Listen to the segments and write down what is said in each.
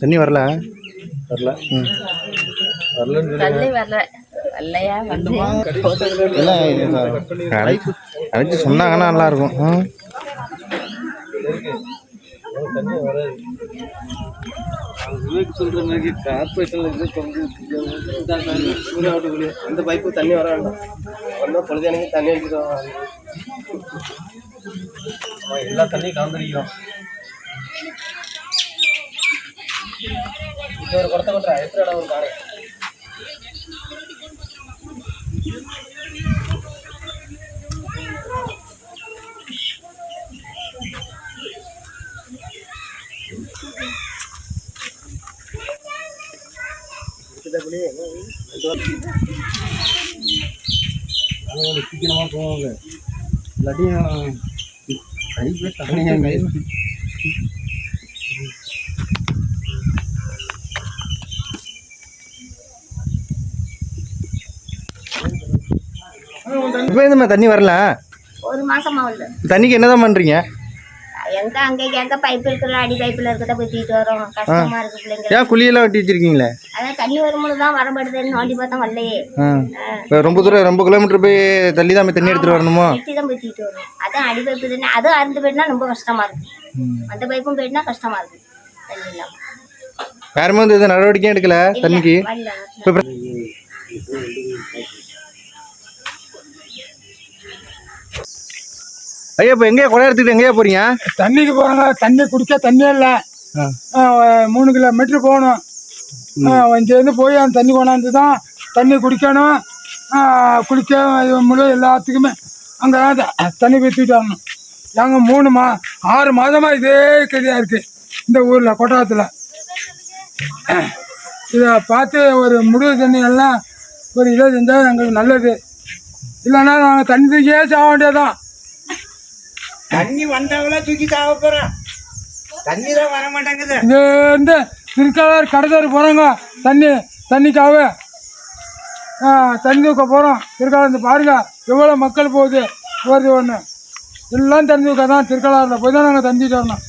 தண்ணி வரல? வரல. ம். வரல. எல்லாம் அழைச்சி சொன்னாங்கன்னா நல்லா இருக்கும் சொல்ற மாதிரி கார்பரேஷன்ல இருந்து கொஞ்சம் அந்த பைப்பு தண்ணி வர வேண்டாம். வந்தால் பொழுதுனைக்கு தண்ணி அடிக்கிறோம் எல்லா தண்ணியும் கலந்துருக்கிறோம் இப்போ ஒரு குடத்தை கொட்டுறா. எத்தனை இடம் ஒரு காரை. சீக்கிரமா போவாங்க இல்லாட்டியும் கை இப்போ எதுமா தண்ணி வரல? ஒரு மாசமா தண்ணிக்கு என்னதான் பண்ணுறீங்க எங்க அங்க எங்க பைப் இருக்கிற அடி பைப்ல இருக்கிறத போய் தூக்கிட்டு வரோம். கஷ்டமா இருக்கு பிள்ளைங்க ஏன் குழியெல்லாம் வெட்டி வச்சிருக்கீங்களே? அதான் தண்ணி வரும்போது தான் வரப்படுதுன்னு நோண்டி பார்த்தா வரலையே. ரொம்ப தூரம் ரொம்ப கிலோமீட்டர் போய் தள்ளி தான் தண்ணி எடுத்துகிட்டு வரணுமோ? வெட்டி தான் போய் தூக்கிட்டு வரோம் அதான் அடி பைப்பு தானே அதுவும் அறுந்து போயிட்டுனா ரொம்ப கஷ்டமா இருக்கு. அந்த பைப்பும் போயிட்டுனா கஷ்டமா இருக்கு. தண்ணி இல்லாம. யாருமே வந்து எதுவும் நடவடிக்கையும் எடுக்கல தண்ணிக்கு? ஐயா இப்போ எங்கேயா குடம் எடுத்துக்கிட்டு எங்கேயா போறீங்க? தண்ணிக்கு போகிறாங்க தண்ணி குடிக்க தண்ணி இல்லை. மூணு கிலோமீட்டர் போகணும். இங்கேருந்து போய் அந்த தண்ணி கொண்டாந்து தான் தண்ணி குடிக்கணும். குளிக்க முழு எல்லாத்துக்குமே அங்கே தான் தண்ணி ஊற்றிட்டு வரணும். நாங்கள் மூணு மா ஆறு மாதமாக இதே கதியாக இருக்குது இந்த ஊரில் கொட்டாரத்தில் இதை பார்த்து ஒரு முடிவு தண்ணி எல்லாம் ஒரு இதை செஞ்சால் எங்களுக்கு நல்லது. இல்லைன்னா நாங்கள் தண்ணி தூக்கியே சாக வேண்டியதுதான். தண்ணி வந்தவங்கள தூக்கி சாவ போறோம் தண்ணி தான் வர மாட்டேங்குது இது வந்து திருக்காளர் கடத்தர் போகிறாங்க தண்ணி தண்ணிக்காக ஆ, தண்ணி தூக்க போகிறோம் திருக்காளர் பாருங்க எவ்வளோ மக்கள் போகுது போகிறது ஒன்று எல்லாம் தண்ணி தூக்க தான் திருக்காளரில் போய் தான் நாங்கள் தண்ணிட்டு வரணும்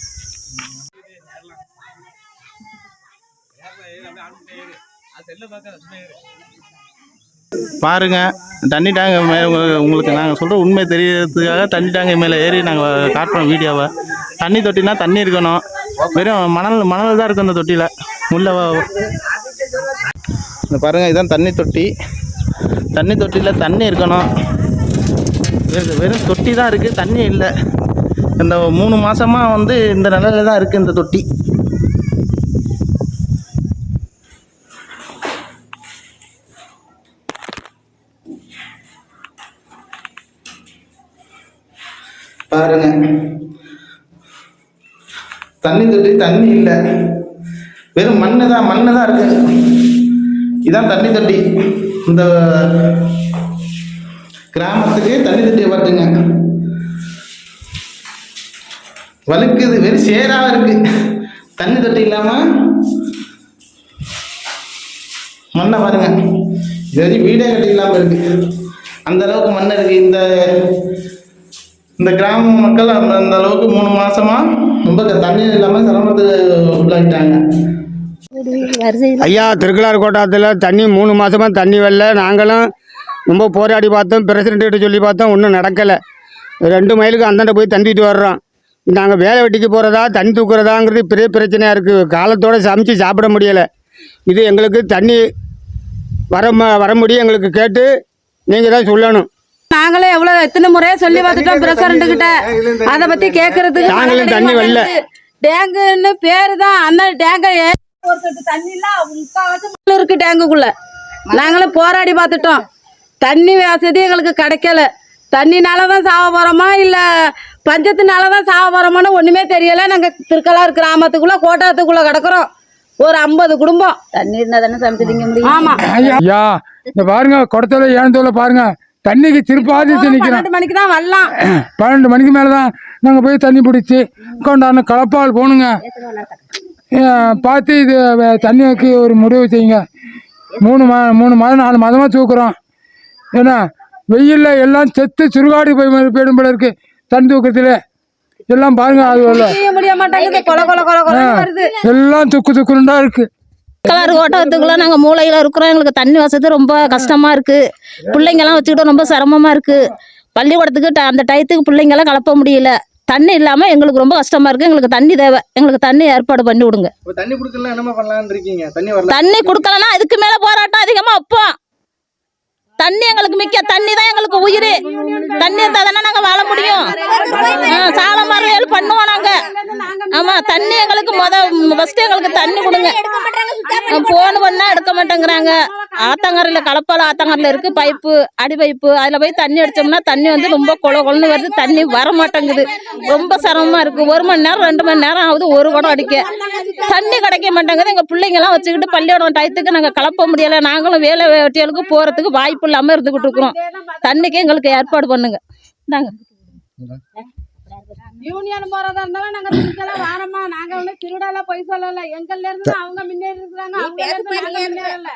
பாருங்க தண்ணி டேங்க் மேலே உங்களுக்கு நாங்கள் சொல்கிற உண்மை தெரியறதுக்காக தண்ணி டேங்க் மேலே ஏறி நாங்கள் காட்டுறோம் வீடியோவை தண்ணி தொட்டினா தண்ணி இருக்கணும். வெறும் மணல் மணல் தான் இருக்கும் அந்த தொட்டியில். முள்ள இந்த பாருங்கள் இதுதான் தண்ணி தொட்டி. தண்ணி தொட்டியில் தண்ணி இருக்கணும். வெறும் வெறும் தொட்டி தான் இருக்குது தண்ணி இல்லை. இந்த மூணு மாதமாக வந்து இந்த நிலையில தான் இருக்குது இந்த தொட்டி. பாருங்க. தண்ணி தொட்டி தண்ணி இல்லை. வெறும் மண்ணு தான் மண்ணு தான் இருக்கு. இதான் தண்ணி தொட்டி. இந்த கிராமத்துக்கு தண்ணி தொட்டி பாட்டுங்க. வழுக்குது வெறும் சேராக இருக்கு. தண்ணி தொட்டி இல்லாம மண்ணை பாருங்க. இது வரைக்கும் வீடே கட்டி இல்லாமல் இருக்கு. அந்த அளவுக்கு மண் இருக்கு. இந்த இந்த கிராம மக்கள் அந்த அந்த அளவுக்கு மூணு மாசமா ரொம்ப தண்ணி இல்லாமல் சிரமத்துக்கு உள்ளாகிட்டாங்க ஐயா திருக்கலார் கோட்டாத்தில் தண்ணி மூணு மாசமா தண்ணி வரல. நாங்களும் ரொம்ப போராடி பார்த்தோம். பிரசிடண்ட்டு சொல்லி பார்த்தோம். ஒன்றும் நடக்கலை. ரெண்டு மைலுக்கு அந்தாண்ட போய் தண்டிட்டு வர்றோம். நாங்கள் வேலை வெட்டிக்கு போகிறதா தண்ணி தூக்குறதாங்கிறது பெரிய பிரச்சனையாக இருக்குது காலத்தோடு சமைச்சு சாப்பிட முடியலை. இது எங்களுக்கு தண்ணி வர வர முடியும் எங்களுக்கு கேட்டு நீங்கள் தான் சொல்லணும். நாங்களே எவ்வளவு எத்தனை முறையா சொல்லி பார்த்துட்டோம் பிரசிடண்ட் கிட்ட அத பத்தி கேக்குறதுக்கு நாங்களும் தண்ணி வரல. டேங்குன்னு பேரு தான். அந்த டேங்க ஒரு சொட்டு தண்ணி இல்ல முக்காவாசி இருக்கு டேங்குக்குள்ள. நாங்களும் போராடி பார்த்துட்டோம். தண்ணி வசதி எங்களுக்கு கிடைக்கல. தண்ணினால தான் சாவ போறோமா இல்ல பஞ்சத்தினால தான் சாவ போறோமான்னு ஒண்ணுமே தெரியல. நாங்க திருக்கலார் கிராமத்துக்குள்ள கோட்டாத்துக்குள்ள கிடக்குறோம். ஒரு ஐம்பது குடும்பம். தண்ணி இருந்தா தானே சமைச்சு திங்க முடியும். ஆமா. ஐயா இந்த பாருங்க குடத்துல ஏனத்தோல பாருங்க. தண்ணிக்கு திருப்பாதி நிற்கிறோம் மணிக்கு தான் வரலாம். பன்னெண்டு மணிக்கு மேலே தான் நாங்கள் போய் தண்ணி பிடிச்சி கொண்டாந்து கலப்பால் போகணுங்க. பார்த்து இது தண்ணிக்கு ஒரு முடிவு செய்யுங்க. மூணு மா மூணு மாதம் நாலு மாதமாக தூக்குறோம். ஏன்னா வெயிலில் எல்லாம் செத்து சுருகாடி போய் போயிடும் போல இருக்கு தண்ணி தூக்கத்தில் எல்லாம் பாருங்க அது எல்லாம் துக்கு துக்குண்டா இருக்கு. கலர் ஓட்டத்துக்குள்ள நாங்கள் மூளையில் இருக்கிறோம். எங்களுக்கு தண்ணி வசதி ரொம்ப கஷ்டமாக இருக்குது பிள்ளைங்கெல்லாம் வச்சுக்கிட்டு ரொம்ப சிரமமாக இருக்குது பள்ளிக்கூடத்துக்கு ட- அந்த டயத்துக்கு பிள்ளைங்கெல்லாம் கலப்ப முடியல. தண்ணி இல்லாமல் எங்களுக்கு ரொம்ப கஷ்டமாக இருக்குது எங்களுக்கு தண்ணி தேவை. எங்களுக்கு தண்ணி ஏற்பாடு பண்ணி விடுங்க. இப்போ தண்ணி கொடுக்கலாம் என்னமா பண்ணலாம்னு இருக்கீங்க? தண்ணி வரல. தண்ணி கொடுக்கலன்னா அதுக்கு மேலே போராட்டம் அதிகமாக வைப்போம். தண்ணி எங்களுக்கு மிக்க தண்ணி தான் எங்களுக்கு உயிர். தண்ணி இருந்தால் தானே நாங்கள் வாழ முடியும். ஆ, சால மறியல் பண்ணுவோம் நாங்கள் ஆமாம் தண்ணி எங்களுக்கு முத ஃபஸ்ட்டு எங்களுக்கு தண்ணி கொடுங்க. ஃபோன் பண்ணால் எடுக்க மாட்டேங்கிறாங்க. ஆத்தங்கரையில் கலப்பால் ஆத்தங்கரையில் இருக்குது பைப்பு அடி பைப்பு அதில் போய் தண்ணி அடித்தோம்னா தண்ணி வந்து ரொம்ப கொல கொலன்னு வருது தண்ணி வர மாட்டேங்குது ரொம்ப சிரமமாக இருக்குது ஒரு மணி நேரம் ரெண்டு மணி நேரம் ஆகுது ஒரு குடம் அடிக்க. தண்ணி கிடைக்க மாட்டேங்குது. எங்கள் பிள்ளைங்கெல்லாம் வச்சுக்கிட்டு பள்ளியோட டயத்துக்கு நாங்கள் கலப்ப முடியலை. நாங்களும் வேலை வெட்டிகளுக்கு போகிறதுக்கு வாய்ப்பு இல்லாமல் இருந்துக்கிட்டு இருக்கிறோம். தண்ணிக்கு எங்களுக்கு ஏற்பாடு பண்ணுங்க. இந்தாங்க. யூனியன் போறதா இருந்தாலும் நாங்க திருச்செல்லாம் வாரமா. நாங்க வந்து திருடால போய் சொல்லல. எங்கள்ல இருந்து அவங்க முன்னேறி இருக்கிறாங்க. அவங்க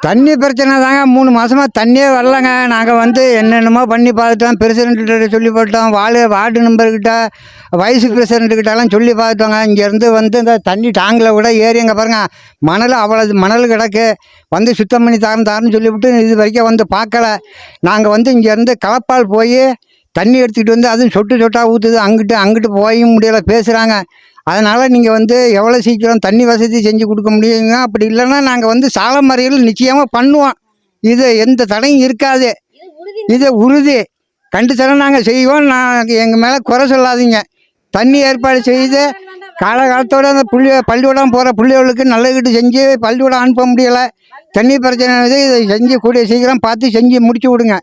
தண்ணி பிரச்சனை தாங்க. மூணு மாசமாக தண்ணியே வரலங்க. நாங்கள் வந்து என்னென்னமோ பண்ணி பார்த்துட்டோம். பிரசிடென்ட்கிட்ட சொல்லி போட்டோம். வார்டு வார்டு நம்பர்கிட்ட வைஸ் பிரசிடென்ட்கிட்டலாம் சொல்லி பார்த்தோங்க இங்கேருந்து வந்து இந்த தண்ணி டாங்கில் கூட ஏறி அங்கே பாருங்க. மணல் அவ்வளோ மணல் கிடக்கு. வந்து சுத்தம் பண்ணி தரம் தரேன்னு சொல்லிவிட்டு இது வரைக்கும் வந்து பார்க்கல. நாங்கள் வந்து இங்கேருந்து கலப்பால் போய் தண்ணி எடுத்துக்கிட்டு வந்து அதுவும் சொட்டு சொட்டாக ஊற்றுது அங்கிட்டு அங்கிட்டு போயும் முடியலை. பேசுகிறாங்க அதனால் நீங்கள் வந்து எவ்வளோ சீக்கிரம் தண்ணி வசதி செஞ்சு கொடுக்க முடியுங்க? அப்படி இல்லைன்னா நாங்கள் வந்து சால மறியல் நிச்சயமாக பண்ணுவோம். இது எந்த தடையும் இருக்காது. இது உறுதி. கண்டித்தனம் நாங்கள் செய்வோம். நான் எங்கள் மேலே குறை சொல்லாதீங்க. தண்ணி ஏற்பாடு செய்து காலகாலத்தோடு அந்த புள்ளி பள்ளிக்கூடம் போகிற பிள்ளைகளுக்கு நல்லதுக்கிட்டு செஞ்சு பள்ளிக்கூடம் அனுப்ப முடியலை. தண்ணி பிரச்சனை இதை செஞ்சு கூடிய சீக்கிரம் பார்த்து செஞ்சு முடிச்சு விடுங்க